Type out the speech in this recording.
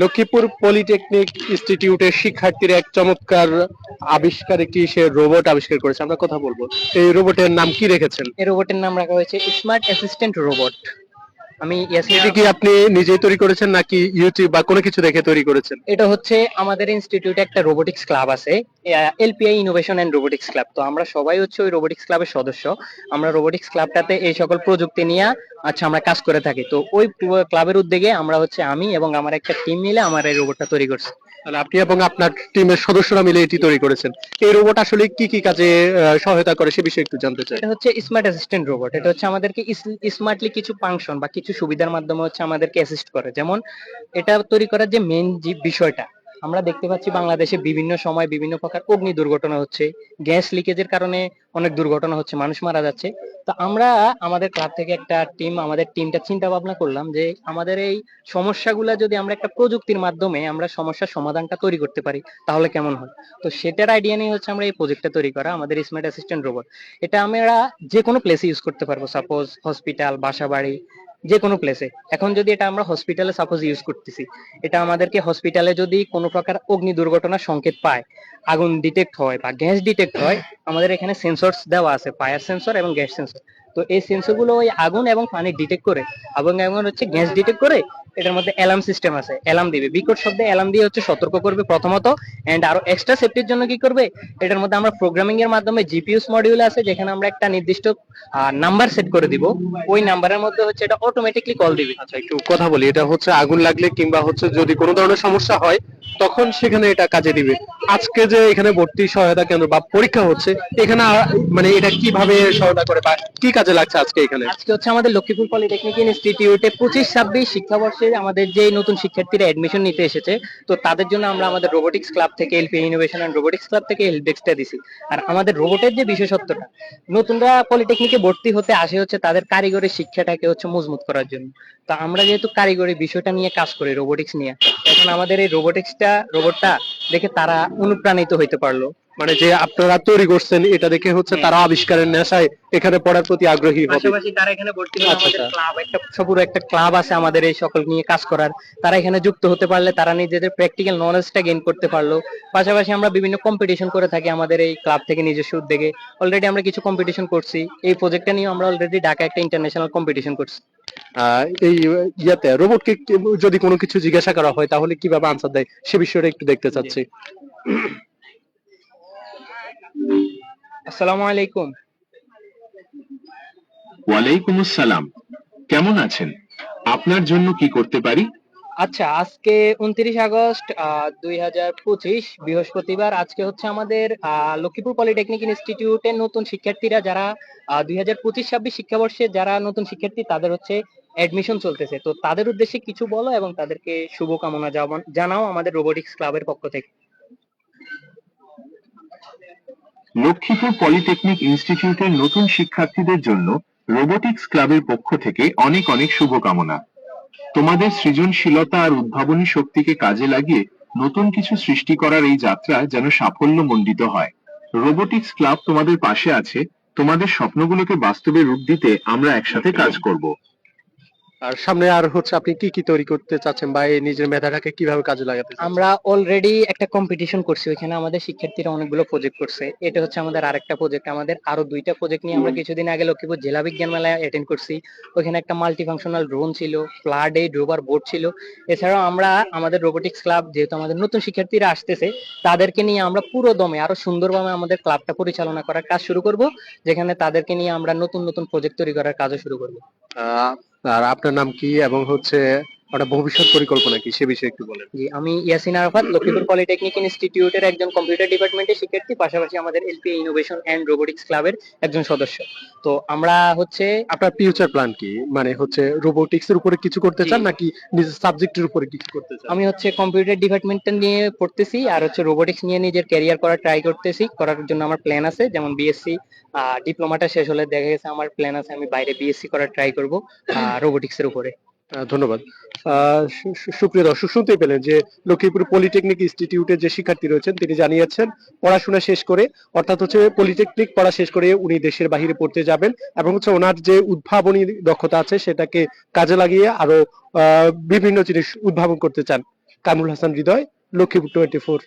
Lakshmipur polytechnic ইনস্টিটিউটের শিক্ষার্থীরা এক চমৎকার আবিষ্কার একটি সে রোবট আবিষ্কার করেছে। আমরা কথা বলব। এই রোবটের নাম কি রেখেছেন? এই রোবটের নাম রাখা হয়েছে স্মার্ট অ্যাসিস্ট্যান্ট রোবট। আমি এটি কি আপনি নিজেই তৈরি করেছেন নাকি ইউটিউব বা কোনো কিছু দেখে তৈরি করেছেন? এটা হচ্ছে আমাদের ইনস্টিটিউটে একটা রোবোটিক্স ক্লাব আছে। LPI innovation and robotics club তো আমরা সবাই হচ্ছে ওই রোবোটিক্স ক্লাবের সদস্য। আমরা রোবোটিক্স ক্লাবটাতে এই সকল প্রযুক্তি নিয়ে আচ্ছা আমরা কাজ করে থাকি। তো ওই ক্লাবের উদ্যোগে আমরা হচ্ছে আমি এবং আমার একটা টিম মিলে আমার এই রোবটটা তৈরি করছি। তাহলে আপনি এবং আপনার টিমের সদস্যরা মিলে এটি তৈরি করেছেন। এই রোবট আসলে কি কি কাজে সহায়তা করে সে বিষয়ে একটু জানতে চাই। এটা হচ্ছে স্মার্ট অ্যাসিস্ট্যান্ট রোবট এটা হচ্ছে আমাদেরকে স্মার্টলি কিছু ফাংশন বা কিছু সুবিধার মাধ্যমে হচ্ছে আমাদেরকে অ্যাসিস্ট করে। যেমন এটা তৈরি করার যে মেন যে বিষয়টা আমরা দেখতে পাচ্ছি বাংলাদেশে বিভিন্ন সময় বিভিন্ন প্রকার অগ্নি দুর্ঘটনা হচ্ছে, গ্যাস লিকেজের কারণে অনেক দুর্ঘটনা হচ্ছে, মানুষ মারা যাচ্ছে। তো আমরা আমাদের ক্লাব থেকে একটা টিম আমাদের টিমটা চিন্তা ভাবনা করলাম যে আমাদের এই সমস্যাগুলা যদি আমরা একটা প্রযুক্তির মাধ্যমে আমরা সমস্যার সমাধানটা তৈরি করতে পারি, তাহলে কেমন হয়? তো সেটার আইডিয়া নিয়ে হচ্ছে আমরা এই প্রজেক্টটা তৈরি করা, আমাদের স্মার্ট অ্যাসিস্ট্যান্ট রোবট এটা আমরা যে কোনো প্লেসে ইউজ করতে পারব সাপোজ হসপিটাল বাসা বাড়ি যে কোনো প্লেসে এখন যদি এটা আমরা হসপিটালে সাপোজ ইউজ করতেছি, এটা আমাদেরকে হসপিটালে যদি কোনো প্রকার অগ্নি দুর্ঘটনার সংকেত পায়, আগুন ডিটেক্ট হয় বা গ্যাস ডিটেক্ট হয়, আমাদের এখানে সেন্সর দেওয়া আছে ফায়ার সেন্সর এবং গ্যাস সেন্সর তো এই সেন্সরগুলো ওই আগুন এবং পানি ডিটেক্ট করে এবং এবং হচ্ছে গ্যাস ডিটেক্ট করে, এটার মধ্যে অ্যালার্ম সিস্টেম আছে অ্যালার্ম দিবে। বিকট শব্দে অ্যালার্ম দিয়ে হচ্ছে সতর্ক করবে প্রথমত এন্ড আরও এক্সট্রা সেফটির জন্য কি করবে, এটার মধ্যে আমরা প্রোগ্রামিং এর মাধ্যমে জিপিএস মডিউল আছে, যেখানে আমরা একটা নির্দিষ্ট নাম্বার সেট করে দিব। ওই নাম্বারের মধ্যে হচ্ছে এটা অটোমেটিকলি কল দিবে। আচ্ছা একটু কথা বলি, এটা হচ্ছে আগুন লাগলে কিংবা হচ্ছে যদি কোনো ধরনের সমস্যা হয়, তখন সেখানে এটা কাজে দিবে। আজকে যে এখানে ভর্তি সহায়তা কেন্দ্র বা পরীক্ষা হচ্ছে, এখানে মানে এটা কীভাবে সহায়তা করে বা কি কাজে লাগছে আজকে এখানে? আজকে হচ্ছে আমাদের লক্ষ্মীপুর পলিটেকনিক ইনস্টিটিউটে পঁচিশ, ছাব্বিশ শিক্ষাবর্ষে আমাদের যে নতুন শিক্ষার্থীরা এডমিশন নিতে এসেছে, তো তাদের জন্য আমরা আমাদের রোবোটিক্স ক্লাব থেকে LP innovation and robotics club থেকে হেল্প ডেস্কটা দিছি। আর আমাদের রোবটের যে বিশেষত্বটা, নতুনরা পলিটেকনিকে ভর্তি হতে আসে হচ্ছে তাদের কারিগরি শিক্ষাটাকে হচ্ছে মজবুত করার জন্য। তো আমরা যেহেতু কারিগরি বিষয়টা নিয়ে কাজ করি রোবোটিক্স নিয়ে এখন আমাদের এই রোবোটিক্সটা রোবটটা দেখে তারা অনুপ্রাণিত হইতে পারল। মানে যে আপনারা তৈরি করছেন এটা দেখে হচ্ছে তারা আবিষ্কারের নেশায় এখানে পড়ার প্রতি আগ্রহী হবে। পাশাপাশি তারা এখানে ভর্তি আচ্ছা, আমাদের আচ্ছা। ক্লাব একটা একটা ক্লাব আছে আমাদের এই সকল নিয়ে কাজ করার। তারা এখানে যুক্ত হতে পারলে তারা নিজেদের প্র্যাকটিক্যাল নলেজটা গেইন করতে পারল। পাশাপাশি আমরা বিভিন্ন কম্পিটিশন করে থাকি আমাদের এই ক্লাব থেকে নিজস্ব উদ্যোগে। অলরেডি আমরা কিছু কম্পিটিশন করছি। এই প্রজেক্টটা নিয়ে আমরা অলরেডি ঢাকা একটা ইন্টারন্যাশনাল কম্পিটিশন করছি। এই ইয়াতে রোবটকে যদি কোনো কিছু জিজ্ঞাসা করা হয় তাহলে কীভাবে আনসার দেয়? সে বিষয়টা একটু দেখতে চাচ্ছি। আসসালামু আলাইকুম। ওয়ালাইকুম আসসালাম। কেমন আছেন? আপনার জন্য কি করতে পারি? আচ্ছা আজকে উনত্রিশ আগস্ট দুই হাজার পঁচিশ বৃহস্পতিবার। আজকে হচ্ছে আমাদের আহ, লক্ষ্মীপুর পলিটেকনিক ইনস্টিটিউটের নতুন শিক্ষার্থীরা যারা দুই হাজার পঁচিশ ছাব্বিশ শিক্ষাবর্ষে যারা নতুন শিক্ষার্থী তাদের হচ্ছে অ্যাডমিশন চলতেছে। তো তাদের উদ্দেশ্যে কিছু বলো এবং তাদেরকে শুভকামনা জানাও- আমাদের রোবোটিক্স ক্লাবের পক্ষ থেকে। লক্ষ্মীপুর পলিটেকনিক ইনস্টিটিউটের নতুন শিক্ষার্থীদের জন্য রোবোটিক্স ক্লাবের পক্ষ থেকে অনেক অনেক শুভকামনা। তোমাদের সৃজনশীলতা আর উদ্ভাবনী শক্তিকে কাজে লাগিয়ে নতুন কিছু সৃষ্টি করার এই যাত্রা যেন সাফল্য মণ্ডিত হয়। রোবোটিক্স ক্লাব তোমাদের পাশে আছে। তোমাদের স্বপ্নগুলোকে বাস্তবে রূপ দিতে আমরা একসাথে কাজ করব। আর সামনে আর হচ্ছে আপনি কি কি তৈরি করতে চাচ্ছেন বা এই নিজের মেধাটাকে কীভাবে কাজে লাগাতে? আমরা অলরেডি একটা কম্পিটিশন করছি ওইখানে আমাদের শিক্ষার্থীরা অনেকগুলো প্রজেক্ট করছে। এটা হচ্ছে আমাদের আরেকটা প্রজেক্ট আমাদের আরও দুইটা প্রজেক্ট নিয়ে আমরা কিছুদিন আগে লক্ষ্মীপুর জেলা বিজ্ঞান মেলায় অ্যাটেন্ড করছি। ওইখানে একটা মাল্টি ফাংশনাল ড্রোন ছিল ফ্লাড এ ড্রোবার বোর্ড ছিল। এছাড়াও আমরা আমাদের রোবোটিক্স ক্লাব যেহেতু আমাদের নতুন শিক্ষার্থীরা আসতেছে তাদেরকে নিয়ে আমরা পুরো দমে আরও সুন্দরভাবে আমাদের ক্লাবটা পরিচালনা করার কাজ শুরু করব যেখানে তাদেরকে নিয়ে আমরা নতুন নতুন প্রজেক্ট তৈরি করার কাজও শুরু করব। আহ, আর আপনার নাম কি এবং হচ্ছে ওটা ভবিষ্যৎ পরিকল্পনা কি? সে বিষয়ে একটু বলেন। জি আমি ইয়াসিন আরাফাত লক্ষ্মীপুর পলিটেকনিক ইনস্টিটিউটের একজন কম্পিউটার ডিপার্টমেন্টের শিক্ষার্থী পাশাপাশি আমাদের এলপি ইনোভেশন এন্ড রোবোটিক্স ক্লাবের একজন সদস্য। তো আমরা হচ্ছে আপনার ফিউচার প্ল্যান কি? মানে হচ্ছে রোবোটিক্স এর উপরে কিছু করতে চান নাকি নিজের সাবজেক্টের উপরে কিছু করতে চান? আমি হচ্ছে কম্পিউটার ডিপার্টমেন্টটা নিয়ে পড়তেছি আর হচ্ছে রোবোটিক্স নিয়ে নিজের ক্যারিয়ার করার ট্রাই করতেছি। করার জন্য আমার প্ল্যান আছে যেমন বিএসসি ডিপ্লোমাটা শেষ হলে দেখা গেছে আমার প্ল্যান আছে আমি বাইরে বিএসসি করার ট্রাই করব রোবোটিক্স এর উপরে। ধন্যবাদ। সুপ্রিয় দর্শক, শুনতেই পেলেন যে লক্ষ্মীপুর পলিটেকনিক ইনস্টিটিউটের যে শিক্ষার্থী রয়েছেন, তিনি জানিয়েছেন, পড়াশোনা শেষ করে, অর্থাৎ হচ্ছে পলিটেকনিক পড়া শেষ করে উনি দেশের বাহিরে পড়তে যাবেন এবং হচ্ছে ওনার যে উদ্ভাবনী দক্ষতা আছে, সেটাকে কাজে লাগিয়ে আরও বিভিন্ন জিনিস উদ্ভাবন করতে চান। Kamrul Hasan Hridoy, Lakshmipur twenty four.